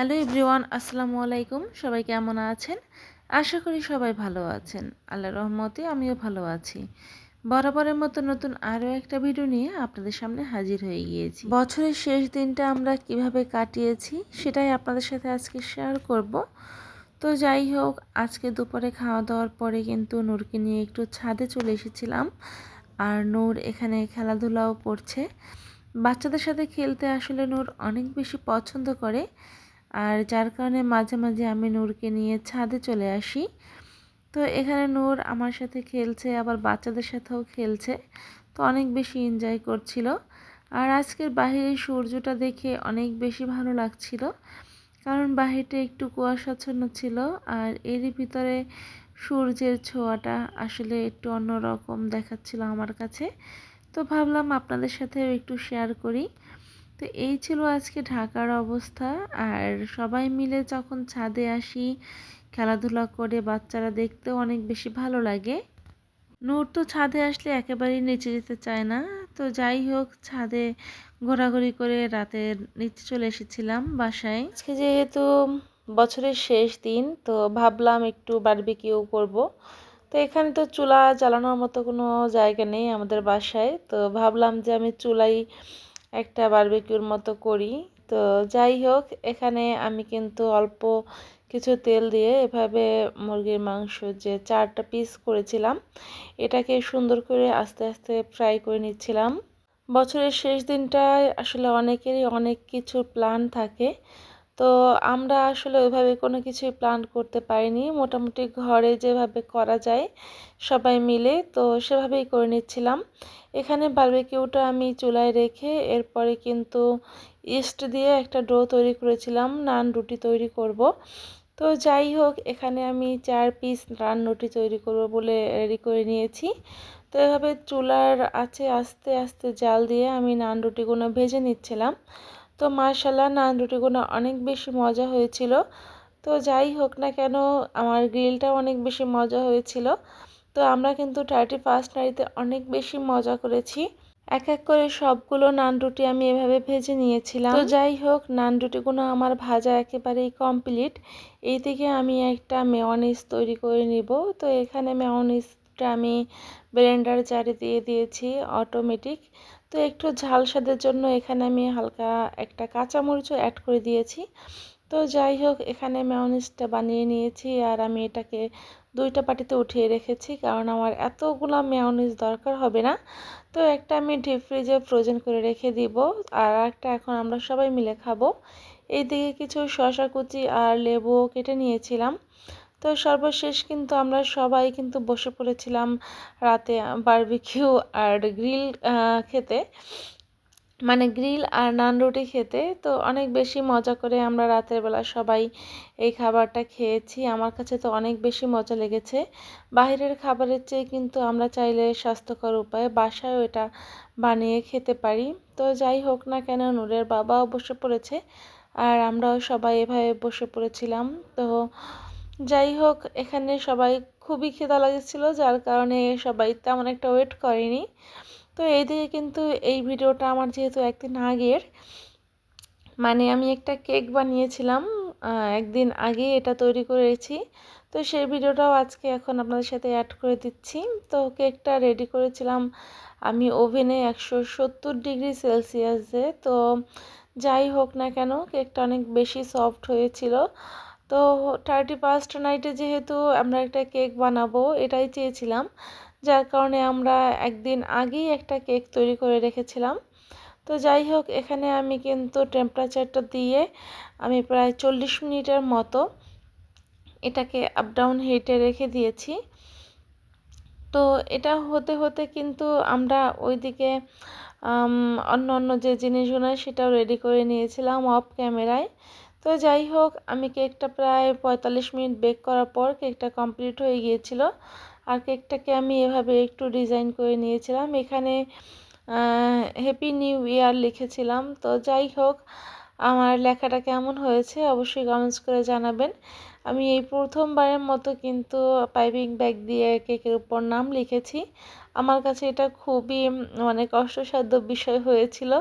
Hello everyone, আসসালামু আলাইকুম। সবাই কেমন আছেন? আশা করি সবাই ভালো আছেন। আল্লাহ রহমতে আমিও ভালো আছি। বরাবরের মতো নতুন আরও একটা ভিডিও নিয়ে আপনাদের সামনে হাজির হয়ে গিয়েছি। বছরের শেষ দিনটা আমরা কীভাবে কাটিয়েছি সেটাই আপনাদের সাথে আজকে শেয়ার করব। তো যাই হোক, আজকে দুপুরে খাওয়া দাওয়ার পরে কিন্তু নূরকে নিয়ে একটু ছাদে চলে এসেছিলাম। আর নূর এখানে খেলাধুলাও করছে। বাচ্চাদের সাথে খেলতে আসলে নূর অনেক বেশি পছন্দ করে। আর যার কারণে মাঝে মাঝে আমি নূরকে নিয়ে ছাদে চলে আসি। তো এখানে নূর আমার সাথে খেলছে, আবার বাচ্চাদের সাথেও খেলছে। তো অনেক বেশি এনজয় করছিল। আর আজকের বাহিরে সূর্যটা দেখে অনেক বেশি ভালো লাগছিল। কারণ বাহিরটা একটু কুয়াশাচ্ছন্ন ছিল আর এরই ভিতরে সূর্যের ছোঁয়াটা আসলে একটু অন্যরকম দেখাচ্ছিল আমার কাছে। তো ভাবলাম আপনাদের সাথেও একটু শেয়ার করি। তো এই ছিল আজকে ঢাকার অবস্থা। আর সবাই মিলে যখন ছাদে আসি, খেলাধুলা করে বাচ্চারা দেখতেও অনেক বেশি ভালো লাগে। নূর তো ছাদে আসলে একেবারেই নিচে যেতে চায় না। তো যাই হোক, ছাদে ঘোরাঘুরি করে রাতে নিচে চলে এসেছিলাম বাসায়। আজকে যেহেতু বছরের শেষ দিন, তো ভাবলাম একটু বারবিকিউ করব। তো এখানে তো চুলা জ্বালানোর মতো কোনো জায়গা নেই আমাদের বাসায়। তো ভাবলাম যে আমি চুলাই একটা বারবিকিউর মতো করি। তো যাই হোক, এখানে আমি কিন্তু অল্প কিছু তেল দিয়ে এভাবে মুরগির মাংস যে চারটা পিস করেছিলাম, এটাকে সুন্দর করে আস্তে আস্তে ফ্রাই করে নিচ্ছিলাম। বছরের শেষ দিনটায় আসলে অনেকেরই অনেক কিছু প্ল্যান থাকে। তো আমরা আসলে ওইভাবে কোনো কিছুই প্ল্যান করতে পারিনি। মোটামুটি ঘরে যেভাবে করা যায় সবাই মিলে, তো সেভাবেই করে নিচ্ছিলাম। এখানে বারবিকিউটা আমি চুলায় রেখে এরপরে কিন্তু ইস্ট দিয়ে একটা ডো তৈরি করেছিলাম নান রুটি তৈরি করব। তো যাই হোক, এখানে আমি চার পিস নান রুটি তৈরি করব বলে রেডি করে নিয়েছি। তো এভাবে চুলার আছে আস্তে আস্তে জাল দিয়ে আমি নান রুটিগুলো ভেজে নিচ্ছিলাম। তো মার্শাল্লাহ নান রুটিগুলো অনেক বেশি মজা হয়েছিল। তো যাই হোক না কেন, আমার গ্রিলটাও অনেক বেশি মজা হয়েছিল। তো আমরা কিন্তু থার্টি ফার্স্ট নাইতে অনেক বেশি মজা করেছি। এক এক করে সবগুলো নান রুটি আমি এভাবে ভেজে নিয়েছিলাম। তো যাই হোক, নান রুটিগুলো আমার ভাজা একেবারেই কমপ্লিট। এই থেকে আমি একটা মেয়নিস তৈরি করে নিব। তো এখানে মেয়নিসটা আমি ব্লেন্ডার জারে দিয়ে দিয়েছি অটোমেটিক তো একটু ঝাল স্বাদের জন্য এখানে আমি হালকা একটা কাঁচামরিচও অ্যাড করে দিয়েছি। তো যাই হোক, এখানে মেয়নিসটা বানিয়ে নিয়েছি আর আমি এটাকে দুইটা পাটিতে উঠিয়ে রেখেছি কারণ আমার এতগুলো মেয়নিস দরকার হবে না। তো একটা আমি ডিপ ফ্রিজে ফ্রোজেন করে রেখে দিব আর একটা এখন আমরা সবাই মিলে খাব। এইদিকে কিছু শশা কুচি আর লেবু কেটে নিয়েছিলাম। তো সর্বশেষ কিন্তু আমরা সবাই কিন্তু বসে পড়েছিলাম রাতে বারবিকিউ আর গ্রিল খেতে। মানে গ্রিল আর নান রুটি খেতে। তো অনেক বেশি মজা করে আমরা রাতের বেলা সবাই এই খাবারটা খেয়েছি। আমার কাছে তো অনেক বেশি মজা লেগেছে। বাহিরের খাবারের চেয়ে কিন্তু আমরা চাইলে স্বাস্থ্যকর উপায়ে বাসায়ও এটা বানিয়ে খেতে পারি। তো যাই হোক না কেন, নূরের বাবাও বসে পড়েছে আর আমরাও সবাই এভাবে বসে পড়েছিলাম। তো যাই হোক, এখানে সবাই খুবই খেদা লাগেছিল, যার কারণে সবাই তেমন একটা ওয়েট করেনি। তো এইদিকে কিন্তু এই ভিডিওটা আমার যেহেতু একদিন আগের মানে আমি একটা কেক বানিয়েছিলাম একদিন আগে এটা তৈরি করেছি। তো সেই ভিডিওটাও আজকে এখন আপনাদের সাথে অ্যাড করে দিচ্ছি। তো কেকটা রেডি করেছিলাম আমি ওভেনে একশো সত্তর ডিগ্রি সেলসিয়াসে। তো যাই হোক না কেন, কেকটা অনেক বেশি সফট হয়েছিল। তো থার্টি ফার্স্ট নাইটে যেহেতু আমরা একটা কেক বানাবো, এটাই চেয়েছিলাম। যার কারণে আমরা একদিন আগেই একটা কেক তৈরি করে রেখেছিলাম। তো যাই হোক, এখানে আমি কিন্তু টেম্পারেচারটা দিয়ে আমি প্রায় চল্লিশ মিনিটের মতো এটাকে আপ ডাউন হিটে রেখে দিয়েছি। তো এটা হতে হতে কিন্তু আমরা ওইদিকে অন্য অন্য যে জিনিসগুলো সেটাও রেডি করে নিয়েছিলাম অফ ক্যামেরায় তো যাই হোক, আমি কেকটা প্রায় পঁয়তাল্লিশ মিনিট বেক করার পর কেকটা কমপ্লিট হয়ে গিয়েছিল। আর কেকটাকে আমি এভাবে একটু ডিজাইন করে নিয়েছিলাম। এখানে হ্যাপি নিউ ইয়ার লিখেছিলাম। তো যাই হোক, আমার লেখাটা কেমন হয়েছে অবশ্যই কমেন্টস করে জানাবেন। আমি এই প্রথমবারের মতো কিন্তু পাইপিং ব্যাগ দিয়ে কেকের উপর নাম লিখেছি। আমার কাছে এটা খুবই মানে কষ্টসাধ্য বিষয় হয়েছিল।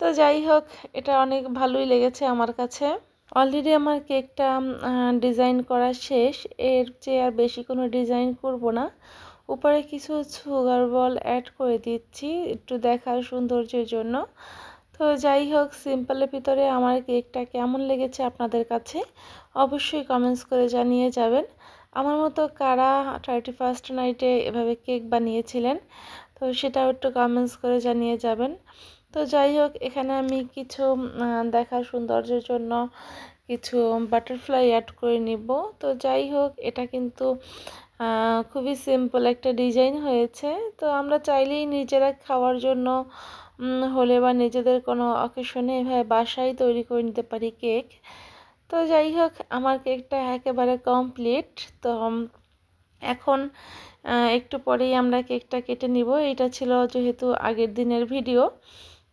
তো যাই হোক, এটা অনেক ভালোই লেগেছে আমার কাছে। অলরেডি আমার কেকটা ডিজাইন করা শেষ। এর চেয়ে আর বেশি কোনো ডিজাইন করব না। উপরে কিছু সুগার বল অ্যাড করে দিচ্ছি, একটু দেখার সৌন্দর্যের জন্য। তো যাই হোক সিম্পলের ভিতরে আমার কেকটা কেমন লেগেছে আপনাদের কাছে অবশ্যই কমেন্টস করে জানিয়ে যাবেন। আমার মতো কারা থার্টি ফার্স্ট নাইটে এভাবে কেক বানিয়েছিলেন, তো সেটাও একটু কমেন্টস করে জানিয়ে যাবেন। তো যাই হোক, এখানে আমি কিছু দেখার সৌন্দর্যের জন্য কিছু বাটারফ্লাই অ্যাড করে নিব। তো যাই হোক, এটা কিন্তু খুবই সিম্পল একটা ডিজাইন হয়েছে। তো আমরা চাইলেই নিজেরা খাওয়ার জন্য হলে বা নিজেদের কোনো অকেশনে এভাবে বাসায় তৈরি করে নিতে পারি কেক তো যাই হোক, আমার কেকটা একেবারে কমপ্লিট তো এখন একটু পরেই আমরা কেকটা কেটে নিব। এটা ছিল যেহেতু আগের দিনের ভিডিও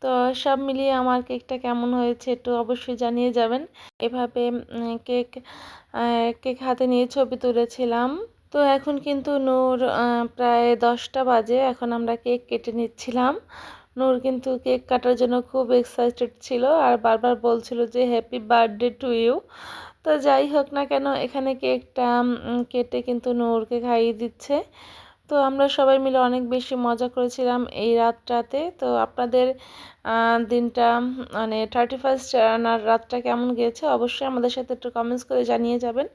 তো সব মিলিয়ে আমার কেকটা কেমন হয়েছে একটু অবশ্যই জানিয়ে যাবেন। এভাবে কেক কেক হাতে নিয়ে ছবি তুলেছিলাম। তো এখন কিন্তু নূর প্রায় দশটা বাজে, এখন আমরা কেক কেটে নিচ্ছিলাম। নূর কিন্তু কেক কাটার জন্য খুব এক্সাইটেড ছিল আর বারবার বলছিল যে হ্যাপি বার্থডে টু ইউ তো যাই হোক না কেন, এখানে কেকটা কেটে কিন্তু নূরকে খাইয়ে দিচ্ছে। তো আমরা সবাই মিলে অনেক বেশি মজা করেছিলাম এই রাতটাতে। তো আপনাদের দিনটা মানে থার্টি ফার্স্ট রাতটা কেমন গিয়েছে অবশ্যই আমাদের সাথে একটু কমেন্টস করে জানিয়ে যাবেন।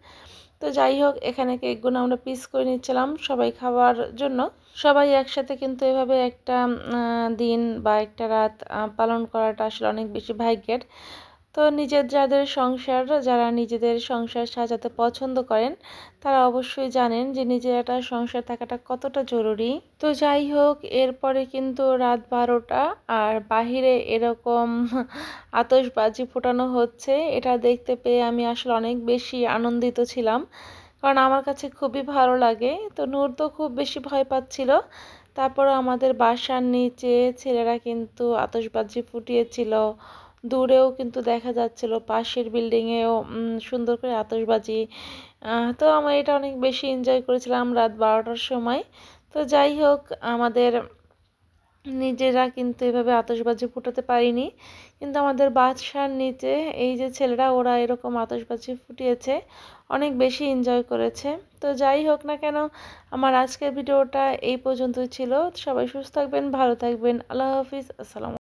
তো যাই হোক, এখানে কেকগুলো আমরা পিস করে নিচ্ছিলাম সবাই খাওয়ার জন্য। সবাই একসাথে কিন্তু এভাবে একটা দিন বা একটা রাত পালন করাটা আসলে অনেক বেশি ভাগ্যের। তো নিজের যাদের সংসার, যারা নিজেদের সংসার সাজাতে পছন্দ করেন, তারা অবশ্যই জানেন যে নিজের একটা সংসার থাকাটা কতটা জরুরি। তো যাই হোক, এরপরে কিন্তু রাত বারোটা আর বাহিরে এরকম আতসবাজি ফোটানো হচ্ছে। এটা দেখতে পেয়ে আমি আসলে অনেক বেশি আনন্দিত ছিলাম। কারণ আমার কাছে খুবই ভালো লাগে। তো নূর তো খুব বেশি ভয় পাচ্ছিল। তারপর আমাদের বাসার নিচে ছেলেরা কিন্তু আতসবাজি ফুটিয়েছিল। দূরেও কিন্তু দেখা যাচ্ছিল, পাশের বিল্ডিংয়েও সুন্দর করে আতসবাজি তো আমরা এটা অনেক বেশি এনজয় করেছিলাম রাত বারোটার সময়। তো যাই হোক, আমাদের নিজেরা কিন্তু এভাবে আতসবাজি ফুটাতে পারিনি। কিন্তু আমাদের বাদশার নিচে এই যে ছেলেরা, ওরা এরকম আতসবাজি ফুটিয়েছে, অনেক বেশি এনজয় করেছে। তো যাই হোক না কেন, আমার আজকের ভিডিওটা এই পর্যন্তই ছিল। সবাই সুস্থ থাকবেন, ভালো থাকবেন। আল্লাহ হাফিজ, আসসালাম